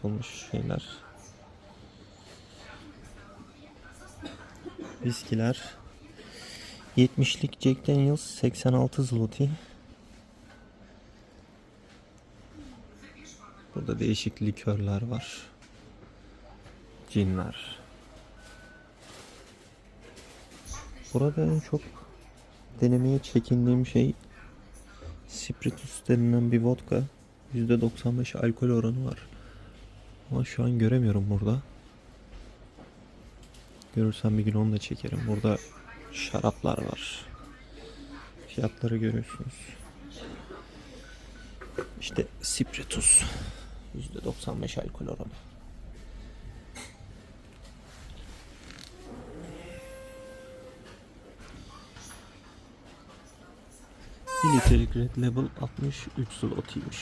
yapılmış şeyler. Viskiler. 70'lik Jack Daniels 86 zloty. Burada değişik likörler var. Cinler. Burada en çok denemeye çekindiğim şey Spiritus denilen bir vodka. %95 alkol oranı var. Ama şu an göremiyorum burada. Görürsem bir gün onu da çekerim. Burada şaraplar var. Fiyatları görüyorsunuz. İşte Spiritus. %95 alkol oranı. Bir litrelik Red Label 63 zlotiymiş.